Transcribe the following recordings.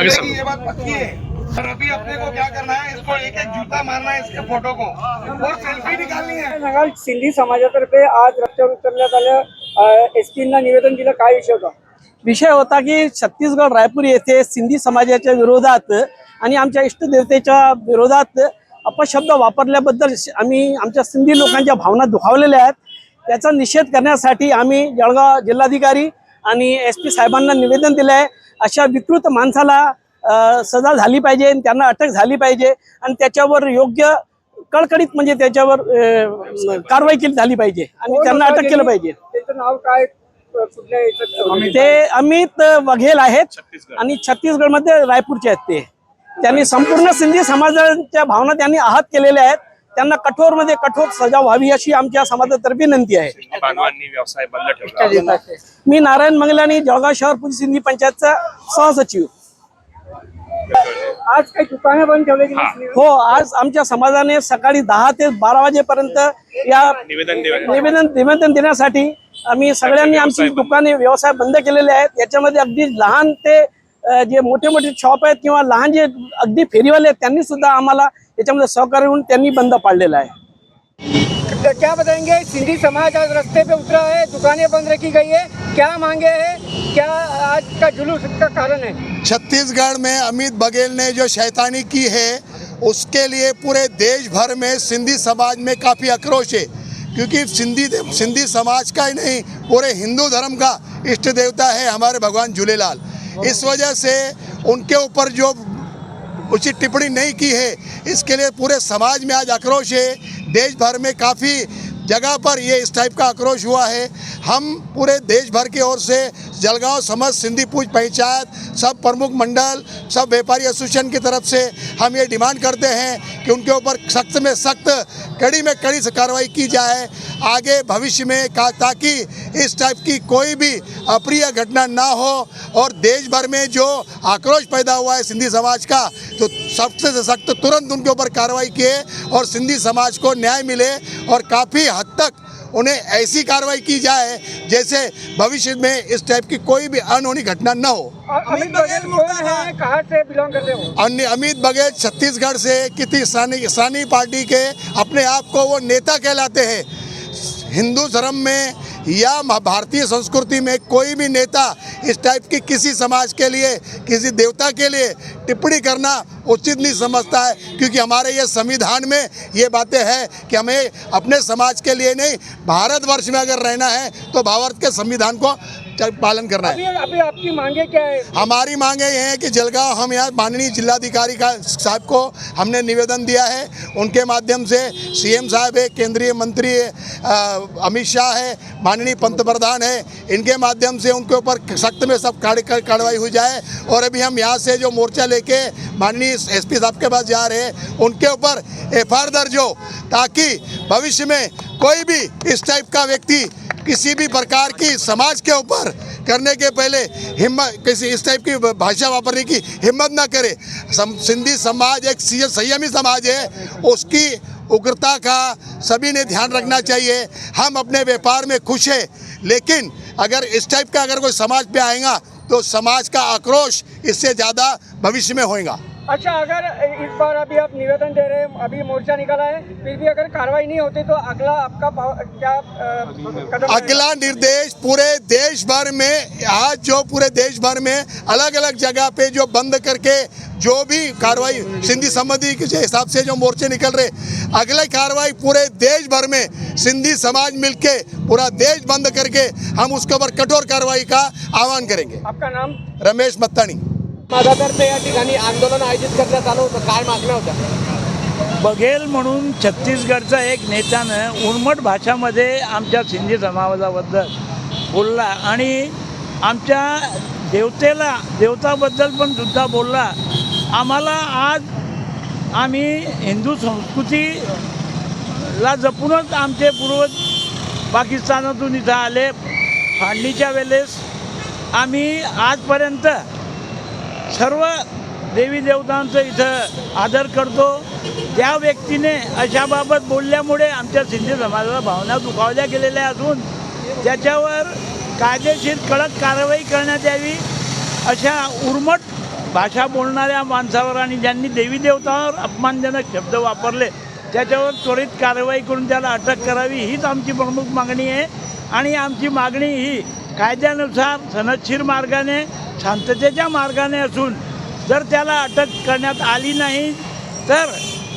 आगे कि ये बात पक्की है। और अभी अपने को क्या करना है इसको एक एक जूता मारना है इसके फोटो को। और सेल्फी निकालनी है। सांगाल सिंधी समाजातर्फे आज रस्त्यावर उतरण्यात आलं. एस पीना निवेदन दिलं. काय विषय होता? विषय होता की छत्तीसगड रायपूर येथे सिंधी समाजाच्या विरोधात आणि आमच्या इष्टदेवतेच्या विरोधात अपशब्द वापरल्याबद्दल आम्ही आमच्या सिंधी लोकांच्या भावना दुखावलेल्या आहेत. त्याचा निषेध करण्यासाठी आम्ही जळगाव जिल्हाधिकारी आणि एस पी साहेबांना निवेदन दिलं आहे अशा विकृत माणसाला सजा झाली पाहिजे आणि त्यांना अटक झाली पाहिजे आणि त्याच्यावर योग्य कळकळीत म्हणजे त्याच्यावर अ, कारवाई केली झाली पाहिजे आणि त्यांना अटक केलं पाहिजे. त्याचं नाव काय? ते अमित वघेल आहेत आणि छत्तीसगडमध्ये रायपूरचे आहेत ते. त्यांनी संपूर्ण सिंधी समाजाच्या भावना त्यांनी आहत केलेल्या आहेत. त्यांना कठोरमध्ये कठोर सजा व्हावी अशी आमच्या समाजातर्फे विनंती आहे. बांधवांनी व्यवसाय बंद ठेवला. मी नारायण मंगलानी जळगाव शहर पोलीस सिंधी पंचायतचा सहसचिव. आज काही दुकानं बंद ठेवले? हो. आज आमच्या समाजाने सकाळी दहा ते बारा वाजेपर्यंत या निवेदन निवेदन देण्यासाठी आम्ही सगळ्यांनी आमची दुकाने व्यवसाय बंद केलेले आहेत. याच्यामध्ये अगदी लहान ते जे मोठे मोठे शॉप आहेत किंवा लहान जे अगदी फेरीवाले आहेत त्यांनी सुद्धा आम्हाला याच्यामध्ये सहकार्य होऊन त्यांनी बंद पाडलेला आहे. तो क्या बताएँगे? सिंधी समाज आज रस्ते पे उतरा है दुकानें बंद रखी गई है। क्या मांगे हैं? क्या आज का जुलूस का कारण है? छत्तीसगढ़ में अमित बघेल ने जो शैतानी की है उसके लिए पूरे देश भर में सिंधी समाज में काफ़ी आक्रोश है। क्योंकि सिंधी सिंधी समाज का ही नहीं पूरे हिंदू धर्म का इष्ट देवता है हमारे भगवान झूलेलाल। इस वजह से उनके ऊपर जो उचित टिप्पणी नहीं की है, इसके लिए पूरे समाज में आज आक्रोश है। देश भर में काफ़ी जगह पर ये इस टाइप का आक्रोश हुआ है। हम पूरे देश भर की ओर से जलगांव, समस्त सिंधी पूज पंचायत, सब प्रमुख मंडल, सब व्यापारी एसोसिएशन की तरफ़ से हम ये डिमांड करते हैं कि उनके ऊपर सख्त में सख्त, कड़ी में कड़ी से कार्रवाई की जाए, आगे भविष्य में का, ताकि इस टाइप की कोई भी अप्रिय घटना ना हो और देश भर में जो आक्रोश पैदा हुआ है सिंधी समाज का तो सख्त से सख्त तुरंत उनके ऊपर कार्रवाई किए और सिंधी समाज को न्याय मिले और काफ़ी हद तक उन्हें ऐसी कार्रवाई की जाए जैसे भविष्य में इस टाइप की कोई भी अनहोनी घटना न हो। अमित बघेल मुद्दा है। कहाँ से बिलोंग करते हो? अन्य अमित बघेल छत्तीसगढ़ से किसी सानी सानी पार्टी के अपने आप को वो नेता कहलाते हैं। हिंदू धर्म में या भारतीय संस्कृति में कोई भी नेता इस टाइप की किसी समाज के लिए किसी देवता के लिए टिप्पणी करना उचित नहीं समझता है क्योंकि हमारे ये संविधान में ये बातें हैं कि हमें अपने समाज के लिए नहीं भारतवर्ष में अगर रहना है तो भारत के संविधान को पालन करना है। अभी अभी आपकी मांगे क्या है? हमारी मांगे ये हैं कि जलगांव हम यहाँ माननीय जिलाधिकारी का साहब को हमने निवेदन दिया है। उनके माध्यम से सीएम साहब है केंद्रीय मंत्री अमित शाह है माननीय पंत प्रधान है इनके माध्यम से उनके ऊपर सख्त में सब कार्रवाई हो जाए। और अभी हम यहाँ से जो मोर्चा लेके माननीय एसपी साहब के पास जा रहे हैं उनके ऊपर एफ़ दर्ज हो ताकि भविष्य में कोई भी इस टाइप का व्यक्ति किसी भी प्रकार की समाज के ऊपर करने के पहले हिम्मत किसी इस टाइप की भाषा वापरने की हिम्मत ना करे। सम, सिंधी समाज एक संयमी समाज है उसकी उग्रता का सभी ने ध्यान रखना चाहिए। हम अपने व्यापार में खुश है लेकिन अगर इस टाइप का अगर कोई समाज पे आएगा तो समाज का आक्रोश इससे ज़्यादा भविष्य में होएगा। अच्छा अगर इस बार अभी आप निवेदन दे रहे हैं अभी मोर्चा निकाला है फिर भी अगर कार्रवाई नहीं होती तो अगला आपका क्या कदम अगला निर्देश पूरे देश भर में आज जो पूरे देश भर में अलग अलग जगह पे जो बंद करके जो भी कार्रवाई सिंधी संबंधी के हिसाब से जो मोर्चे निकल रहे अगला कार्रवाई पूरे देश भर में सिंधी समाज मिलके पूरा देश बंद करके हम उसके ऊपर कठोर कार्रवाई का आह्वान करेंगे। आपका नाम? रमेश मत्तानी। माझ्यातर्फे या ठिकाणी आंदोलन आयोजित करण्यात आलं होतं. काय मागण्या होत्या? बघेल म्हणून छत्तीसगडचा एक नेत्यानं उर्मट भाषामध्ये आमच्या सिंधी समाजाबद्दल बोलला आणि आमच्या देवतेला देवताबद्दल पण सुद्धा बोलला. आम्हाला आज आम्ही हिंदू संस्कृतीला जपूनच आमचे पूर्वज पाकिस्तानातून इथं आले. फाळणीच्या वेळेस आम्ही आजपर्यंत सर्व देवी देवतांचं इथं आदर करतो. त्या व्यक्तीने अशाबाबत बोलल्यामुळे आमच्या सिंधी समाजाला भावना दुखावल्या गेलेल्या असून त्याच्यावर कायदेशीर कडक कारवाई करण्यात यावी अशा उर्मट भाषा बोलणाऱ्या माणसावर आणि ज्यांनी देवी देवतावर अपमानजनक शब्द वापरले त्याच्यावर त्वरित कारवाई करून त्याला अटक करावी हीच आमची प्रमुख मागणी आहे. आणि आमची मागणी ही कायद्यानुसार सनदशीर मार्गाने शांततेच्या मार्गाने असून जर त्याला अटक करण्यात आली नाही तर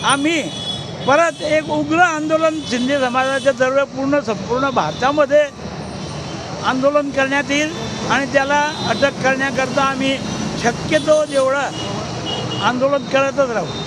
आम्ही परत एक उग्र आंदोलन शिंदे समाजाच्या सर्व पूर्ण संपूर्ण भारतामध्ये आंदोलन करण्यात येईल आणि त्याला अटक करण्याकरता आम्ही शक्यतो जेवढं आंदोलन करतच राहू.